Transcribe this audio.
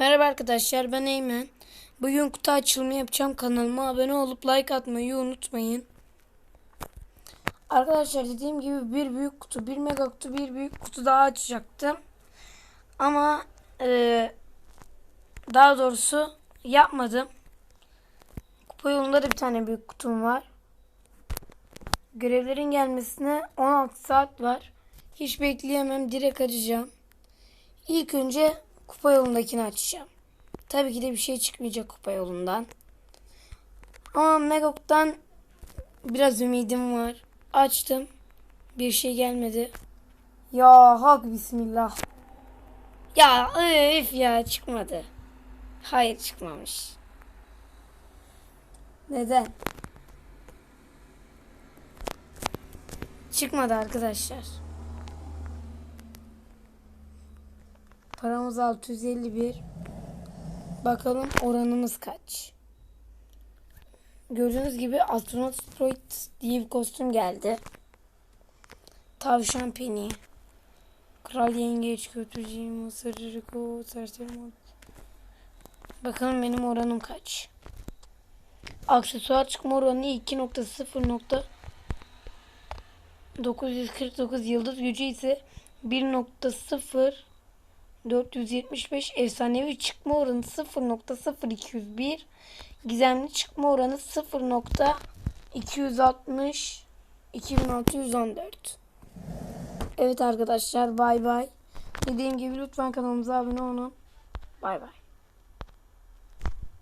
Merhaba arkadaşlar ben Eymen. Bugün kutu açılımı yapacağım. Kanalıma abone olup like atmayı unutmayın. Arkadaşlar dediğim gibi bir büyük kutu, bir mega kutu, bir büyük kutu daha açacaktım. Ama eee, daha doğrusu yapmadım. Kupa yolunda da bir tane büyük kutum var. Görevlerin gelmesine 16 saat var. Hiç bekleyemem. Direkt açacağım. İlk önce kupa yolundakini açacağım. Tabii ki de bir şey çıkmayacak kupa yolundan. Ama Megok'tan biraz ümidim var. Açtım. Bir şey gelmedi. Ya hak bismillah. Ya öf ya çıkmadı. Hayır çıkmamış. Neden? Çıkmadı arkadaşlar. Paramız 651. Bakalım oranımız kaç. Gördüğünüz gibi astronot Sprout diye bir kostüm geldi. Tavşan peni. Kral yengeç, kötücü, mısır, riko, serseri mod. Bakalım benim oranım kaç. Aksesuar çıkma oranı 2.0. 949 yıldız gücü ise 1.0 475 efsanevi çıkma oranı 0.0201 gizemli çıkma oranı 0.260 2614 Evet arkadaşlar bay bay. Dediğim gibi lütfen kanalımıza abone olun. Bay bay.